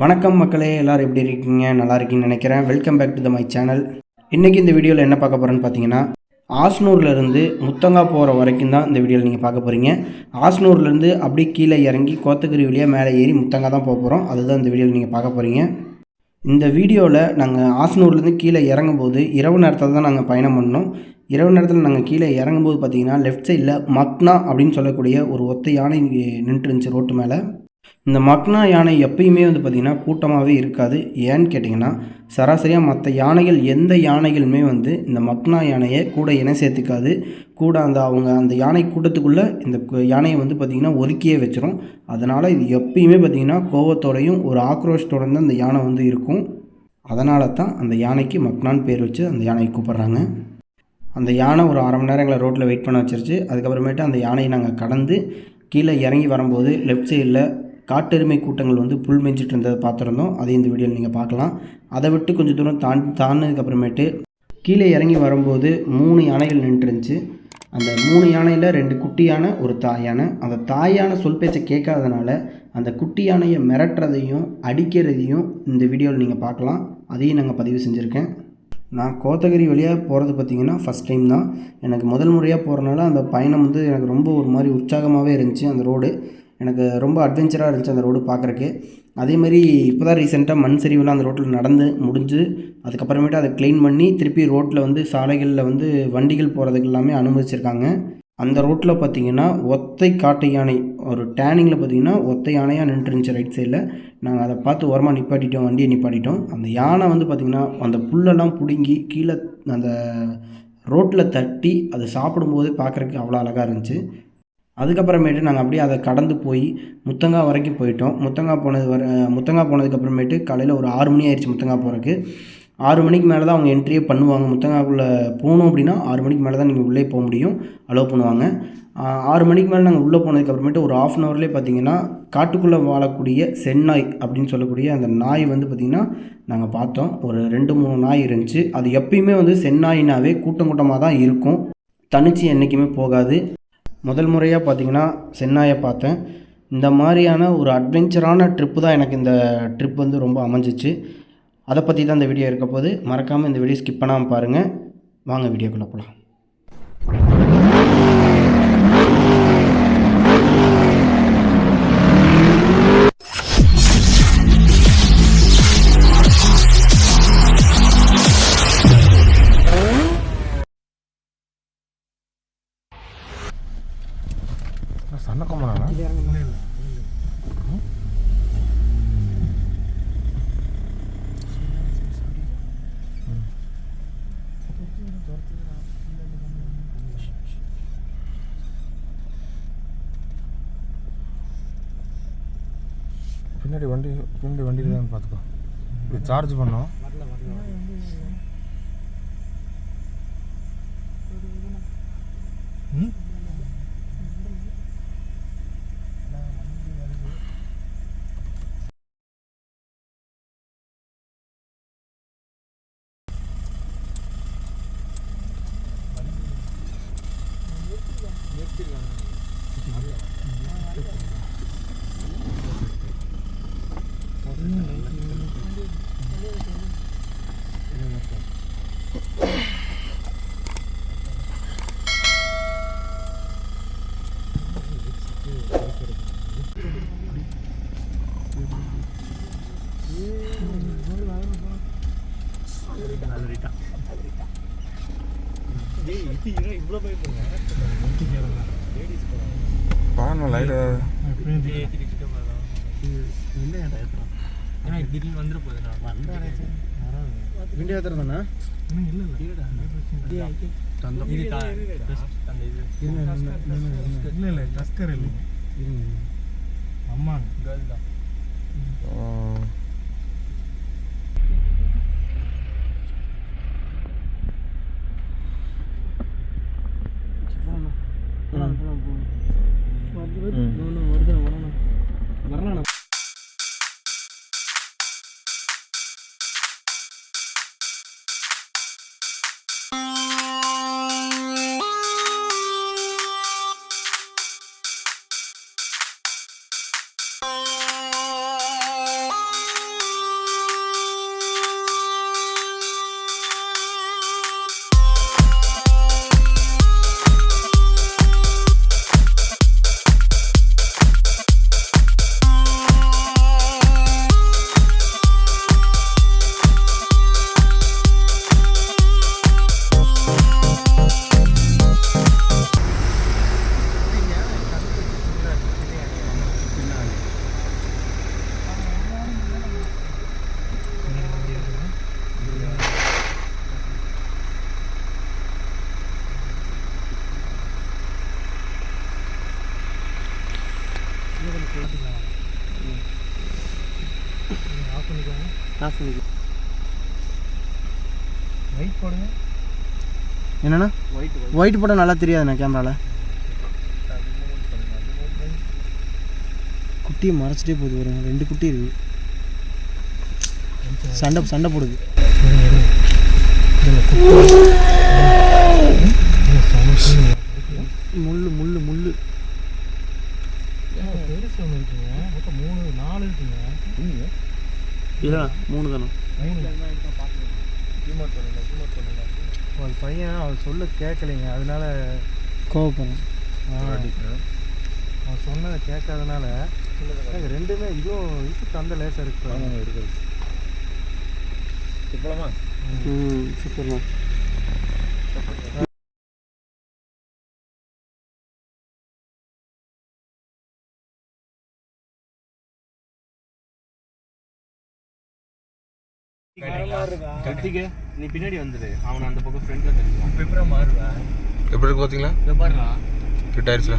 வணக்கம் மக்களே எல்லோரும் எப்படி இருக்கீங்க? நல்லா இருக்கீங்கன்னு நினைக்கிறேன். Welcome back to the my channel இன்றைக்கி இந்த வீடியோவில் என்ன பார்க்க போகிறேன்னு பார்த்தீங்கன்னா ஆஸ்னூர்லேருந்து முத்தங்கா போகிற வரைக்கும் தான் இந்த வீடியோவில் நீங்கள் பார்க்க போகிறீங்க ஆஸ்னூர்லேருந்து அப்படியே கீழே இறங்கி கோத்தகிரி வழியாக மேலே ஏறி முத்தங்கா தான் போக போகிறோம் அதுதான் இந்த வீடியோவில் நீங்கள் பார்க்க போகிறீங்க இந்த வீடியோவில் நாங்கள் ஆஸ்னூர்லேருந்து கீழே இறங்கும்போது இரவு நேரத்தில் தான் நாங்கள் பயணம் பண்ணோம். இரவு நேரத்தில் நாங்கள் கீழே இறங்கும்போது பார்த்தீங்கன்னா லெஃப்ட் சைடில் மக்னா அப்படின்னு சொல்லக்கூடிய ஒரு ஒத்த யானை நின்றுருந்துச்சு ரோட்டு மேலே. இந்த மக்னா யானை எப்பயுமே வந்து பார்த்திங்கன்னா கூட்டமாகவே இருக்காது. ஏன்னு கேட்டிங்கன்னா சராசரியாக மற்ற யானைகள் எந்த யானைகளுமே வந்து இந்த மக்னா யானையை கூட இணை சேர்த்துக்காது. கூட அந்த அவங்க அந்த யானை கூட்டத்துக்குள்ளே இந்த யானையை வந்து பார்த்திங்கன்னா ஒதுக்கியே வச்சிரும். அதனால் இது எப்பயுமே பார்த்திங்கன்னா கோவத்தோடையும் ஒரு ஆக்ரோஷத்தோடையும் தான் அந்த யானை வந்து இருக்கும். அதனால தான் அந்த யானைக்கு மக்னான்னு பேர் வச்சு அந்த யானையை கூப்பிட்றாங்க. அந்த யானை ஒரு அரை மணி நேரம் எங்களை ரோட்டில் வெயிட் பண்ண வச்சிருச்சு. அதுக்கப்புறமேட்டு அந்த யானையை நாங்கள் கடந்து கீழே இறங்கி வரும்போது லெஃப்ட் சைடில் காட்டெருமை கூட்டங்கள் வந்து புல் மேய்ஞ்சிட்டு இருந்ததை பார்த்துருந்தோம். அதையும் இந்த வீடியோவில் நீங்கள் பார்க்கலாம். அதை விட்டு கொஞ்சம் தூரம் தாண்டி தாண்டினதுக்கப்புறமேட்டு கீழே இறங்கி வரும்போது மூணு யானைகள் நின்றுருந்துச்சு. அந்த மூணு யானையில் ரெண்டு குட்டி யானை ஒரு தாய் யானை அந்த தாய் யானை சொல் பேச்சை கேட்காதனால அந்த குட்டி யானையை மிரட்டுறதையும் அடிக்கிறதையும் இந்த வீடியோவில் நீங்கள் பார்க்கலாம். அதையும் நாங்கள் பதிவு செஞ்சுருக்கேன். நான் கோத்தகிரி வழியாக போகிறது பார்த்திங்கன்னா ஃபஸ்ட் டைம் தான். எனக்கு முதல் முறையாக போகிறனால அந்த பயணம் வந்து எனக்கு ரொம்ப ஒரு மாதிரி உற்சாகமாகவே இருந்துச்சு அந்த ரோடு எனக்கு ரொம்ப அட்வென்ச்சராக இருந்துச்சு அந்த ரோடு பார்க்குறக்கு அதேமாதிரி இப்போ தான் ரீசெண்டாக மண் சரிவுலாம் அந்த ரோட்டில் நடந்து முடிஞ்சு அதுக்கப்புறமேட்டு அதை க்ளீன் பண்ணி திருப்பி ரோட்டில் வந்து சாலைகளில் வந்து வண்டிகள் போகிறதுக்கு எல்லாமே அனுமதிச்சிருக்காங்க. அந்த ரோட்டில் பார்த்தீங்கன்னா ஒத்தை காட்டு யானை ஒரு டேனிங்கில் பார்த்தீங்கன்னா ஒத்தை யானையாக நின்றுருந்துச்சு ரைட் சைடில் நாங்கள் அதை பார்த்து ஓரமாக நிப்பாட்டிட்டோம் வண்டியை நிப்பாட்டிட்டோம். அந்த யானை வந்து பார்த்திங்கன்னா அந்த புல்லெல்லாம் பிடுங்கி கீழே அந்த ரோட்டில் தட்டி அதை சாப்பிடும்போது பார்க்குறக்கு அவ்வளோ அழகாக இருந்துச்சு. அதுக்கப்புறமேட்டு நாங்கள் அப்படியே அதை கடந்து போய் முத்தங்கா வரைக்கும் போயிட்டோம். முத்தங்கா போனது வர முத்தங்கா போனதுக்கப்புறமேட்டு காலையில் ஒரு ஆறு மணி ஆயிடுச்சு முத்தங்கா போகிறக்கு ஆறு மணிக்கு மேலே தான் அவங்க என்ட்ரியே பண்ணுவாங்க. முத்தங்காக்குள்ளே போகணும் அப்படின்னா ஆறு மணிக்கு மேலே தான் நீங்கள் உள்ளே போக முடியும். அலோவ் பண்ணுவாங்க. ஆறு மணிக்கு மேலே நாங்கள் உள்ளே போனதுக்கப்புறமேட்டு ஒரு ஆஃப் அன் ஹவர்லேயே பார்த்தீங்கன்னா காட்டுக்குள்ளே வாழக்கூடிய செந்நாய் அப்படின்னு சொல்லக்கூடிய அந்த நாய் வந்து பார்த்திங்கன்னா நாங்கள் பார்த்தோம். ஒரு ரெண்டு மூணு நாய் இருந்துச்சு. அது எப்பயுமே வந்து செந்நாயினாவே கூட்டம் கூட்டமாக தான் இருக்கும். தனிச்சு என்றைக்குமே போகாது. முதல் முறையாக பார்த்தீங்கன்னா சென்னாயை பார்த்தேன். இந்த மாதிரியான ஒரு அட்வென்ச்சரான ட்ரிப்பு தான் எனக்கு இந்த ட்ரிப் வந்து ரொம்ப அமைஞ்சிச்சு. அதை பற்றி தான் இந்த வீடியோ இருக்க போது மறக்காமல் இந்த வீடியோ ஸ்கிப் பண்ணாமல் பாருங்கள் வாங்க வீடியோக்குள்ளே போகலாம் பின்னாடி வண்டி பின்னாடி வண்டி இருக்கான்னு பார்த்துக்கோ இது சார்ஜ் பண்ணோம். பாருங்க லைட்டு ஏன்னா திடீர்னு வந்துட போகுதுண்ணா வந்தாச்சு விண்டோ ஏற்றுறதாண்ணா இன்னும் இல்லை இல்லை. இது தந்த இது. இல்லை இல்லை டஸ்கர் கேர்ள் தான். வரலாம் ஆஃப் பண்ணிக்கோங்க ஆஃப் போடுங்க என்னண்ணா? ஒயிட் ஒயிட் போட்டால் நல்லா தெரியாதுண்ணா கேமராவில் குட்டியை மறைச்சிட்டே போகுது ஒரு ரெண்டு குட்டி இருக்கு. சண்டை சண்டை போடுது. முள்ளு முள்ளு முள்ளு. பெருசு ஒன்று இருக்குங்க? மொத்தம் மூணு நாலு இருக்குங்க. இல்லை மூணு. தானே ஒரு பையன் அவர் சொல்ல கேட்கலைங்க அதனால கோவப்படுறேன் அவன் சொன்னதை கேட்காதனால ரெண்டுமே இதுவும் இது தந்த லேசாக இருக்கு இருக்குது இப்போலாமா ம் சூப்பர்ண்ணா. கத்திக்க நீ பின்னாடி வந்துடு அவன் அந்த பக்கம் ஃப்ரண்ட்ல எப்படி இருக்கு இதை பாருடா. ஆயிடுச்சுல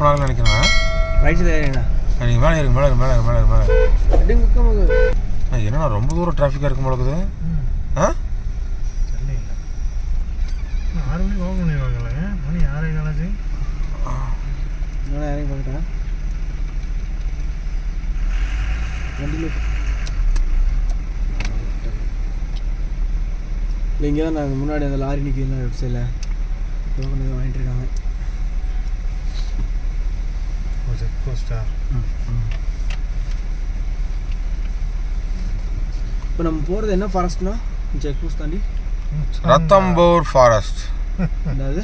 ஆகல நினைக்கிறேன். ரைட் சைடு ஏறிங்கண்ணா நீங்கள் மேலே இருக்கு மேலே மேலே மேலே மேலே என்னண்ணா ரொம்ப தூரம் டிராஃபிக்காக இருக்கும் போலக்குது ஆ? ஆறு மணிக்கு ஓப்பன் பண்ணிடுவாங்கல்லங்க மணி ஆறே காலாச்சு. நான் இறங்கி வண்டியில் இல்லை இங்கே தான் நாங்கள் முன்னாடி அந்த லாரி சைடில் டோக்கன் வாங்கிட்டு இருக்காங்க. செக் போஸ்டா இப்போ நம்ம போகிறது என்ன ஃபாரஸ்ட்னா செக் போஸ்ட் தாண்டி? ரத்தம்பூர் ஃபாரஸ்ட் என்னது?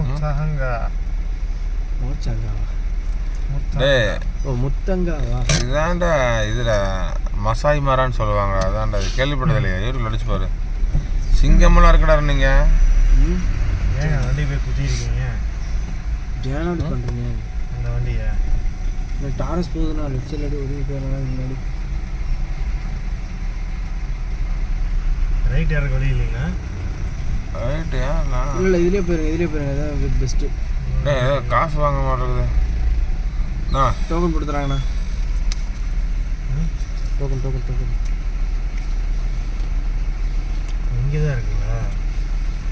முத்தங்கா மோச்சாங்காவா ஓ முத்தங்காவா. இதாண்டா இதில் மசாய் மரான்னு சொல்லுவாங்க. அதான்டா இது கேள்விப்பட்டது இல்லையா. யூடியூப்ல அடிச்சு பாரு. சிங்கமெல்லாம் இருக்கடா நீங்கள் ம். ஏங்க வண்டி போய் குத்திருக்கீங்க ஏன்? பண்ணுறீங்க அந்த வண்டியை. இந்த டாரஸ் போகுதுண்ணா லெஃப்ட் சைடில் ஒதுங்கி போயிடலாம் முன்னாடி. ரைட் இறக்க வழி இல்லைங்களா? ரைட்டு ஏன் நான் இல்லை இல்லை இதுலேயே போயிருங்க இதுலேயே போயிருங்க இதான் பெஸ்ட்டு ஏதோ காசு வாங்க மாட்டேங்குது ஆ டோக்கன் கொடுத்துறாங்கண்ணா. டோக்கன் டோக்கன் டோக்கன் இங்கே தான் இருக்குங்களா?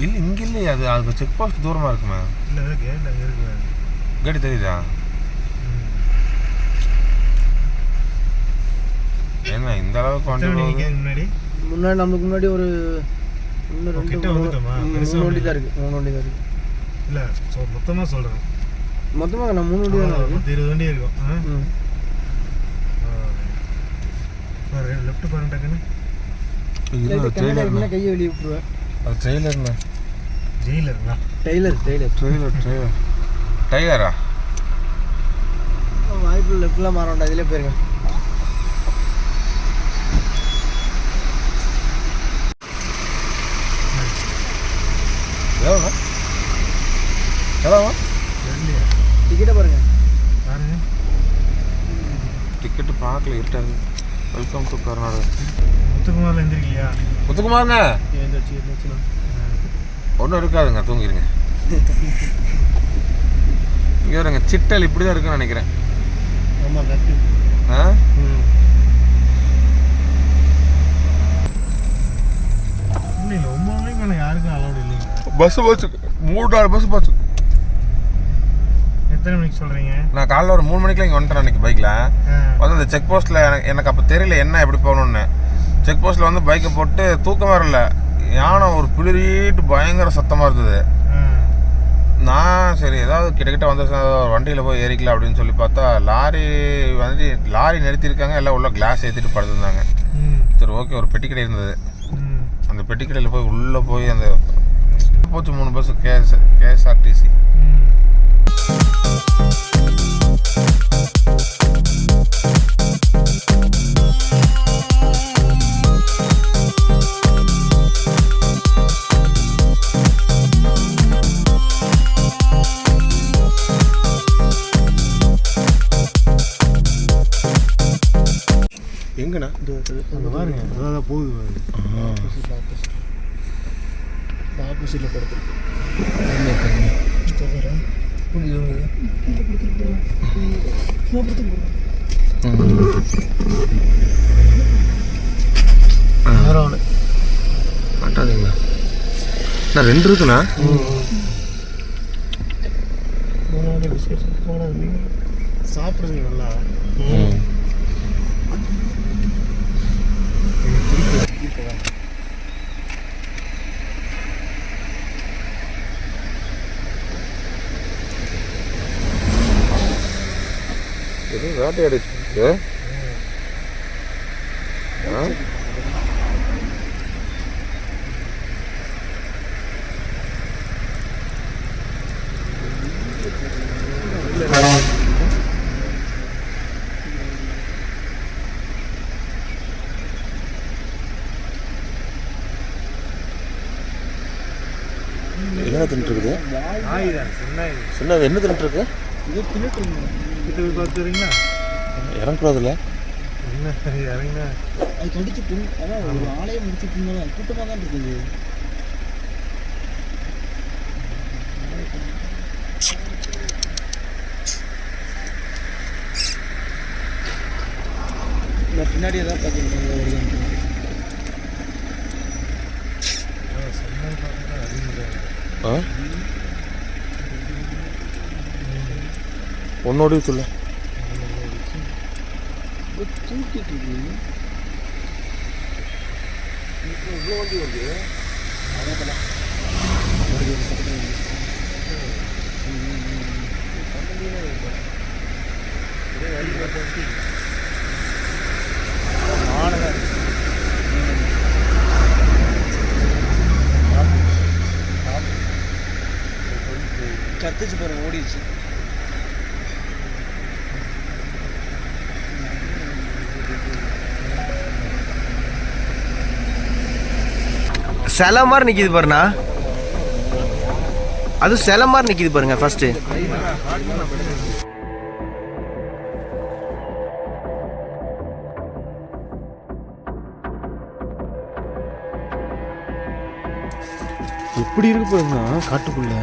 இல்லை இங்கே இல்லையே அது அதுக்கு செக் போஸ்ட் தூரமாக இருக்குமே. இல்லை கேட் அங்கே இருக்கு. கேட்டு தெரியுதா? என்ன இந்த அளவுக்கு முன்னாடி? முன்னாடி நம்மளுக்கு முன்னாடி ஒரு இன்னும் ரெண்டு மூணு வண்டி தான் இருக்குது மூணு வண்டி தான் இருக்குது இல்லை ஸோ மொத்தமாக சொல்கிறேன் மொத்தமாக நான் மூணு வண்டி தான் பத்து இருபது வண்டி இருக்கும். லெஃப்ட் பாருங்க டக்குன்னு. கையை வெளியே விட்டுருவேன். அது ட்ரெய்லர்ண்ணா ஜெயிலருங்களா டெய்லர் டெய்லர் டெய்லரா வாய்ப்பு லெஃப்ட்லாம் மாற வேண்டாம். இதிலே போயிருங்க. எவ்வளோண்ணா எவ்வளோவா தெரியலையா டிக்கெட்டை பாருங்க. பாருங்க டிக்கெட்டு பார்க்கல இருட்டாரு வெல்கம் டு கர்நாடகா முத்துக்குமாரில் எந்திரிக்கலையா முத்துக்குமாருங்க ஒன்றும் இருக்காதுங்க தூங்கிடுங்க இங்கே வருங்க சிட்டல் இப்படி தான் இருக்குன்னு நினைக்கிறேன். ஆமாம் ஆ? இல்லை இல்லை ஒம்பது மணிக்கு மேலே யாருக்கும் அலௌடு பஸ் போச்சு மூணு நாலு பஸ் போச்சு எத்தனை மணிக்கு சொல்கிறீங்க நான் காலைல ஒரு மூணு மணிக்கெலாம் இங்கே வந்துட்டேன் அன்றைக்கி பைக்கில் வந்து அந்த செக் போஸ்ட்டில் எனக்கு எனக்கு அப்போ தெரியல என்ன எப்படி போகணுன்னு செக் போஸ்ட்டில் வந்து பைக்கை போட்டு தூக்கம் வரல. யானை ஒரு பிளிரிட்டு பயங்கர சத்தமாக இருந்தது. நான் சரி ஏதாவது கிட்டக்கிட்ட வந்து வண்டியில் போய் ஏறிக்கலாம் அப்படின்னு சொல்லி பார்த்தா லாரி வந்து லாரி நிறுத்தியிருக்காங்க. எல்லாம் உள்ள கிளாஸ் ஏற்றிட்டு படுத்துருந்தாங்க. சரி ஓகே ஒரு பெட்டி கடை இருந்தது அந்த பெட்டி கடையில் போய் உள்ளே போய் அந்த போச்சு மூணு பஸ் கேஎஸ் கேஎஸ்ஆர்டிசி எங்கண்ணா? அங்கே பாருங்க அதான் போகுது பாருங்க ஆப்போசிட்டில் படுத்துருக்கு மாட்டாதீங்களா? நான் ரெண்டு இருக்குண்ணா. சாப்பிடுங்க நல்லா. வேட்டையாடிச்சு ஆ? என்ன தின்ட்டுருக்குது நாய் தான் சின்ன சின்னது என்ன தின்ட்டுருக்கு கிட்ட போய் பார்த்துறீங்களா இறங்குறதுல என்ன? இறங்கினா? அது கடிச்சு புண் அதான் ஒரு ஆலையை முடிச்சு புண்ணதான் கூட்டமாக தான் இருக்குது. பின்னாடி ஏதாவது சின்ன உன்னோடய சொல்ல தூக்கிட்டு இருக்கு கத்துச்சு சிலை மாதிரி நிற்கிது பாருண்ணா. அது சிலை மாதிரி நிற்கிது பாருங்க ஃபர்ஸ்ட்டு எப்படி இருக்கு பாருங்கண்ணா காட்டுக்குள்ள?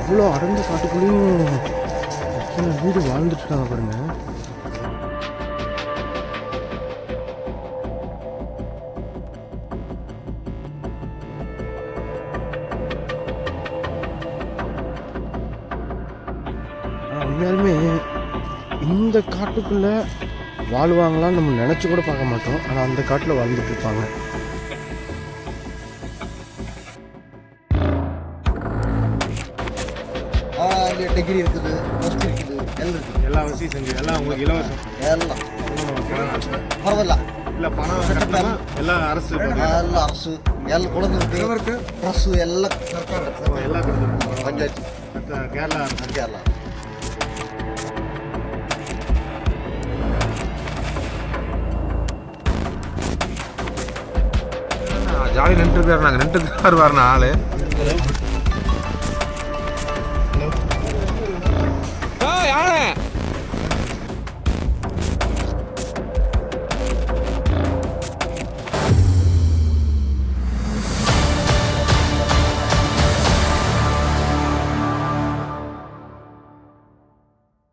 அவ்வளோ அடர்ந்த காட்டுக்குள்ளேயும் வீடு வாழ்ந்துட்டு இருக்காங்க பாருங்க. உண்மையாலுமே இந்த காட்டுக்குள்ள வாழ்வாங்களான்னு நம்ம நினச்சி கூட பார்க்க மாட்டோம். ஆனால் அந்த காட்டில் வாழ்ந்துட்டு இருப்பாங்க. டிகிரி இருக்குது போஸ்ட் இருக்குது எல்லாம் இருக்குது. எல்லா வசதியும் செஞ்சு எல்லாம் உங்களுக்கு இலவசம். எல்லாம். பரவாயில்ல. இல்லை பணம் கட்டணும்னா எல்லாம் அரசு. எல்லாம் அரசு எல்லாம் குழந்தைங்களுக்கு ட்ரெஸ்ஸு எல்லாம். சர்க்கார் எல்லாம் கொடுத்துருக்கோம். பஞ்சாயத்து. கேரளா. கேரளா. ஜாலி நின்றுருக்காரு நாங்கள் நின்றுருக்காரு வரணும் ஆள்.